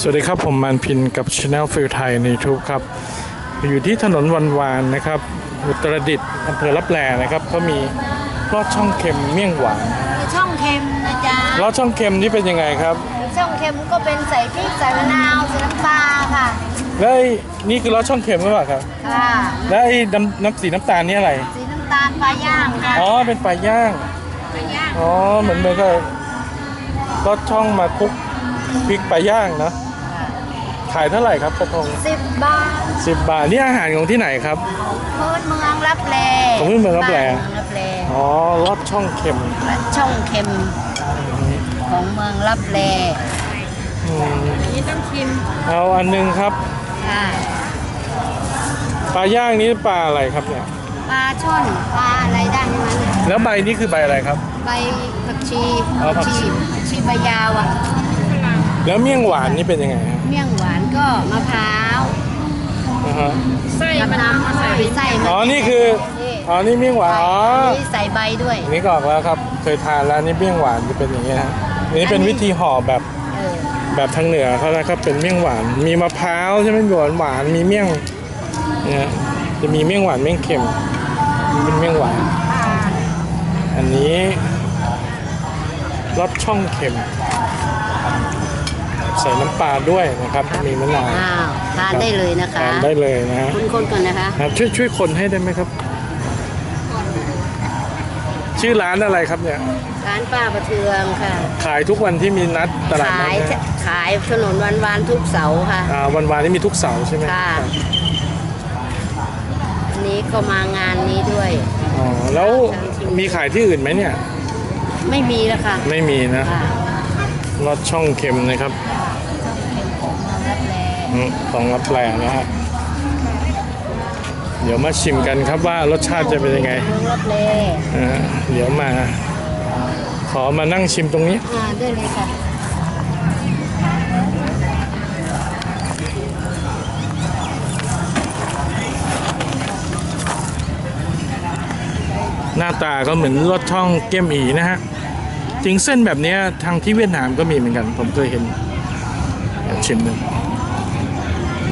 สวัสดีครับผมมันพินกับช anel ฟิลไทยในทูบครับ อยู่ที่ถนนวันวานนะครับอุตรดิตถ์อำเภอรับแลนะครับเขามีลอดช่องเค็มเมี่ยงหวานมีช่องเค็มนะจ๊ะลอดช่องเค็มนี่เป็นยังไงครับ ช่องเค็มก็เป็นใส่พริกใส่มะนาวใส่น้ำปลาค่ะแล้วไอ้นี่คือลอดช่องเค็มหรือเปล่าครับค่ะแล้วไอ้น้ำน้ำสีน้ำตาลนี่อะไรสีน้ำตาลปลาย่างค่ะอ๋อเป็นปลาย่างปลาย่างอ๋อเหมือนเหมือนกับลอดช่องมาคลุกพริกปลาย่างเนอะ ขายเท่าไหร่ครับกระทงสิบบาทสิบบาทนี่อาหารของที่ไหนครับพื้นเมืองรับแลของพื้นเมืองรับแลบ้านเมืองรับแลอ๋อลอดช่องเค็มและช่องเค็ม ของเมืองรับแลอืมนี่ต้องชิมเอาอันหนึงครับค่ะปลาย่างนี้ปลาอะไรครับเนี่ยปลาช่อนปลาอะไรได้ทั้งนั้นเลยแล้วใบนี้คือใบอะไรครับ ใบผักชีอ๋อผักชีผักชีใบยาวอะแล้วเมี่ยงหวานนี่เป็นยังไงฮะเมี่ยงหวาน ใส่มะนาวใส่ใส่มะอ๋อ นี่คือ อ๋อ นี่เมี่ยงหวาน อ๋อนี่ใส่ใบด้วยอันนี้ก็ออกแล้วครับ เคยทานแล้วนี่เมี่ยงหวานจะเป็นอย่างนี้ฮะอันนี้เป็นวิธีห่อแบบเออแบบทางเหนือเขานะครับเป็นเมี่ยงหวาน มีมะพร้าวใช่ไหมหวานหวาน มีเมี่ยงเนี่ยจะมีเมี่ยงหวานเมี่ยงเค็มนี่เป็นเมี่ยงหวาน อันนี้รสช่องเค็ม ใส่น้ำปลาด้วยนะครับ มีมะนาวอ้าวทานได้เลยนะคะทานได้เลยนะฮะคนๆก่อนนะคะ ครับช่วยช่วยคนให้ได้ไหมครับ ชื่อร้านอะไรครับเนี่ย ร้านป้าประเทืองค่ะ ขายทุกวันที่มีนัดตลาดขานัดยนะขายถนนวันวานๆทุกเสาร์ค่ะ อ่าวันวานนี่มีทุกเสาร์ใช่ไหมค่ะ อันนี้ก็มางานนี้ด้วย อ๋อแล้วมีขายที่อื่นไหมเนี่ย ไม่มีแล้วค่ะ ไม่มีนะค่ะรสช่องเค็มนะครับ รับแลอืมของรับแปลนะฮะ เดี๋ยวมาชิมกันครับว่ารสชาติจะเป็นยังไงเมืองรับแลอ่าเดี๋ยวมา ขอมานั่งชิมตรงนี้ อ่าได้เลยค่ะหน้าตาก็เหมือนรสช่องเกี๊ยมอีนะฮะ จริงเส้นแบบเนี้ยทางที่เวียดนามก็มีเหมือนกัน ผมเคยเห็น เดี๋ยวชิมดู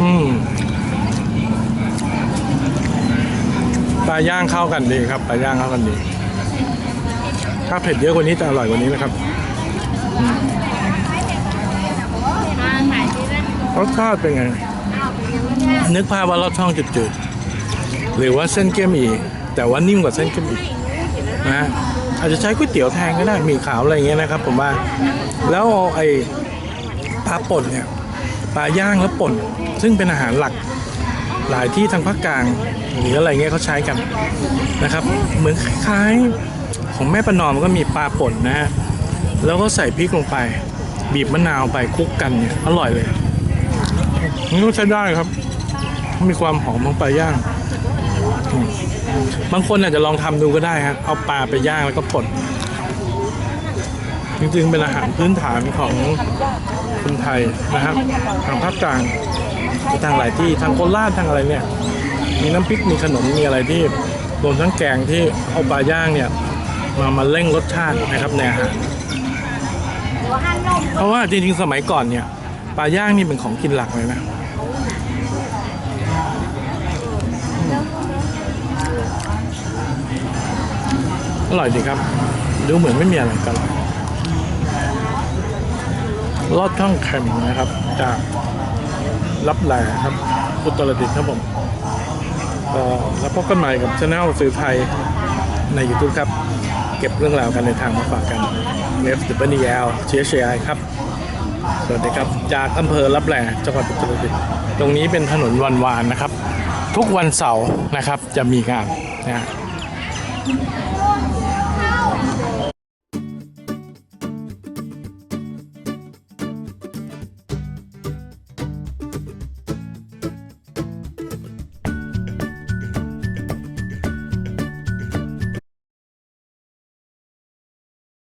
อืมปลาย่างเข้ากันดีครับปลาย่างเข้ากันดี ถ้าเผ็ดเยอะกว่านี้จะอร่อยกว่านี้นะครับอืมรสชาติเป็นไง นึกภาพว่ารสช่องจืดๆหรือว่าเส้นเกี๊ยมอีแต่ว่านิ่มกว่าเส้นเกี๊ยมอีนะอาจจะใช้ก๋วยเตี๋ยวแทนก็ได้หมีขาวอะไรอย่างเงี้ยนะครับ ผมว่า แล้วเอาไอ้ ปลาป่นเนี่ยปลาย่างแล้วป่น ซึ่งเป็นอาหารหลักหลายที่ทางภาคกลางหรืออะไรเงี้ยเขาใช้กันนะครับ เหมือนคล้ายๆของแม่ประนอมก็มีปลาป่นนะฮะแล้วก็ใส่พริกลงไป บีบมะนาวไปคลุกกันเนี่ยอร่อยเลยนี่ก็ใช้ได้ครับ มีความหอมของปลาย่างอืมบางคนอาจจะลองทำดูก็ได้ครับเอาปลาไปย่างแล้วก็ป่น จริงๆเป็นอาหารพื้นฐานของคนไทยนะครับทางภาคกลางทางหลายที่ทางโคราชทางอะไรเนี่ย มีน้ำพริกมีขนมมีอะไรที่รวมทั้งแกงที่เอาปลาย่างเนี่ยมามาเร่งรสชาตินะครับในอาหารเพราะว่าจริงๆสมัยก่อนเนี่ยปลาย่างนี่เป็นของกินหลักเลยนะอร่อยดีครับ ดูเหมือนไม่มีอะไรกัน ลอดช่องเค็มนะครับ จากรับแหล่ครับอุตรดิตถ์ครับผมก็แล้วพบกันใหม่กับช anel สื่อไทยใน YouTube ครับ เก็บเรื่องราวกันในทางมาฝากกันเนฟเดบันเอลเชียร์เชียร์ครับ สวัสดีครับ จากอำเภอรับแหล่จังหวัดอุตรดิตถ์ตรงนี้เป็นถนนวันวานนะครับ ทุกวันเสาร์นะครับจะมีงานนะฮะ